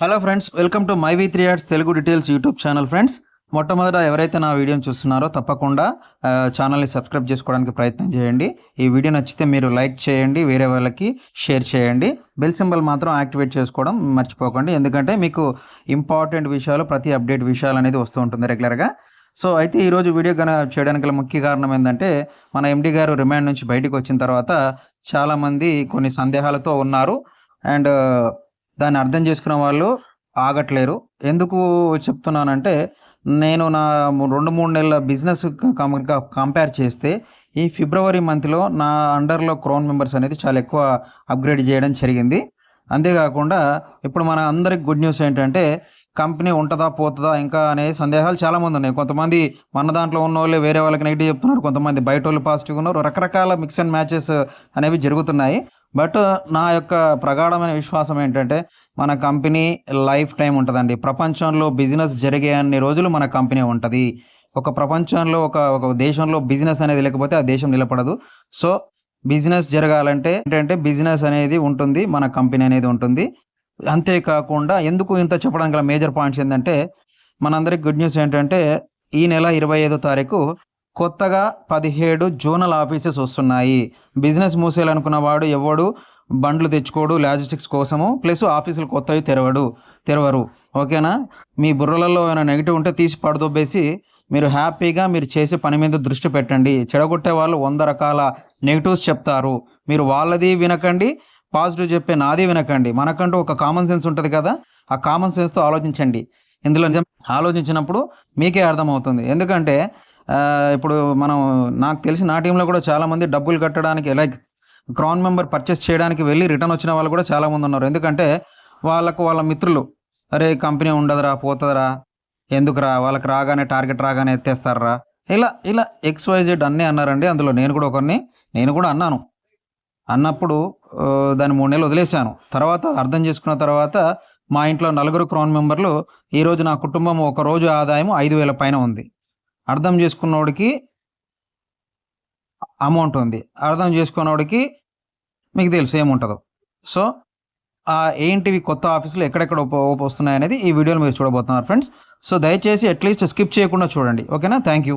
Hello friends welcome to my V three ads Telugu details YouTube channel friends. మొట్టమొదట ఎవరైతే నా వీడియోని చూస్తున్నారో తప్పకుండా ఛానల్ని సబ్స్క్రైబ్ చేసుకోవడానికి ప్రయత్నం చేయండి. ఈ వీడియో నచ్చితే మీరు లైక్ చేయండి వేరే వాళ్ళకి షేర్ చేయండి. బెల్ సింబల్ మాత్రం యాక్టివేట్ చేసుకోవడం మర్చిపోకండి. ఎందుకంటే మీకు ఇంపార్టెంట్ విషయాలు ప్రతి అప్డేట్ విషయాలు అనేది వస్తూ ఉంటుంది రెగ్యులర్గా. సో అయితే ఈరోజు వీడియో గన చేయడానికి గల ముఖ్య కారణం ఏంటంటే మన ఎండి గారు రిమాండ్ నుంచి బయటకు వచ్చిన తర్వాత చాలామంది కొన్ని సందేహాలతో ఉన్నారు. అండ్ దాన్ని అర్థం చేసుకున్న వాళ్ళు ఆగట్లేరు. ఎందుకు చెప్తున్నానంటే నేను నా రెండు మూడు నెలల బిజినెస్ కంపేర్ చేస్తే ఈ ఫిబ్రవరి మంత్లో నా అండర్లో క్రౌన్ మెంబర్స్ అనేది చాలా ఎక్కువ అప్గ్రేడ్ చేయడం జరిగింది. అంతేకాకుండా ఇప్పుడు మన అందరికి గుడ్ న్యూస్ ఏంటంటే కంపెనీ ఉంటుందా పోతుందా ఇంకా అనే సందేహాలు చాలామంది ఉన్నాయి. కొంతమంది మన దాంట్లో ఉన్న వాళ్ళు వేరే వాళ్ళకి నెగిటివ్ చెప్తున్నారు. కొంతమంది బయట వాళ్ళు పాజిటివ్ ఉన్నారు. రకరకాల మిక్స్ అండ్ మ్యాచెస్ అనేవి జరుగుతున్నాయి. బట్ నా యొక్క ప్రగాఢమైన విశ్వాసం ఏంటంటే మన కంపెనీ లైఫ్ టైం ఉంటుందండి. ప్రపంచంలో బిజినెస్ జరిగే అన్ని రోజులు మన కంపెనీ ఉంటుంది. ఒక ప్రపంచంలో ఒక ఒక దేశంలో బిజినెస్ అనేది లేకపోతే ఆ దేశం నిలబడదు. సో బిజినెస్ జరగాలంటే ఏంటంటే బిజినెస్ అనేది ఉంటుంది మన కంపెనీ అనేది ఉంటుంది. అంతేకాకుండా ఎందుకు ఇంత చెప్పడానికి గల మేజర్ పాయింట్స్ ఏంటంటే మనందరికి గుడ్ న్యూస్ ఏంటంటే ఈ నెల ఇరవై ఐదో తారీఖు కొత్తగా పదిహేడు జోనల్ ఆఫీసెస్ వస్తున్నాయి. బిజినెస్ మూసేయాలనుకున్న వాడు ఎవడు? బండ్లు తెచ్చుకోడు లాజిస్టిక్స్ కోసము ప్లస్ ఆఫీసులు కొత్తవి తెరవడు తెరవరు. ఓకేనా? మీ బుర్రలలో ఏమైనా నెగిటివ్ ఉంటే తీసి పడదొబ్బేసి మీరు హ్యాపీగా మీరు చేసే పని మీద దృష్టి పెట్టండి. చెడగొట్టే వాళ్ళు వంద రకాల నెగిటివ్స్ చెప్తారు. మీరు వాళ్ళది వినకండి పాజిటివ్ చెప్పే నాది వినకండి. మనకంటూ ఒక కామన్ సెన్స్ ఉంటుంది కదా? ఆ కామన్ సెన్స్తో ఆలోచించండి. ఇందులో నిజం ఆలోచించినప్పుడు మీకే అర్థమవుతుంది. ఎందుకంటే ఇప్పుడు మనం నాకు తెలిసి నా టీంలో కూడా చాలామంది డబ్బులు కట్టడానికి లైక్ క్రౌన్ మెంబర్ పర్చేస్ చేయడానికి వెళ్ళి రిటర్న్ వచ్చిన వాళ్ళు కూడా చాలామంది ఉన్నారు. ఎందుకంటే వాళ్ళకు వాళ్ళ మిత్రులు అరే కంపెనీ ఉండదురా పోతుందిరా ఎందుకురా వాళ్ళకి రాగానే టార్గెట్ రాగానే ఎత్తేస్తారా? ఇలా ఇలా ఎక్స్వైజెడ్ అన్నీ అన్నారండి. అందులో నేను కూడా ఒకరిని నేను కూడా అన్నాను. అన్నప్పుడు దాన్ని మూడు నెలలు వదిలేశాను. తర్వాత అర్థం చేసుకున్న తర్వాత మా ఇంట్లో నలుగురు క్రౌన్ మెంబర్లు ఈరోజు నా కుటుంబం ఒక రోజు ఆదాయం ఐదు వేల పైన ఉంది. అర్థం చేసుకున్నవాడికి అమౌంట్ ఉంది. అర్థం చేసుకున్నవాడికి మీకు తెలుసు ఏముంటుందో. సో ఆ ఏంటివి కొత్త ఆఫీసులు ఎక్కడెక్కడ ఓప ఓప వస్తున్నాయి అనేది ఈ వీడియోలో మీరు చూడబోతున్నారు ఫ్రెండ్స్. సో దయచేసి అట్లీస్ట్ స్కిప్ చేయకుండా చూడండి. ఓకేనా? Thank you.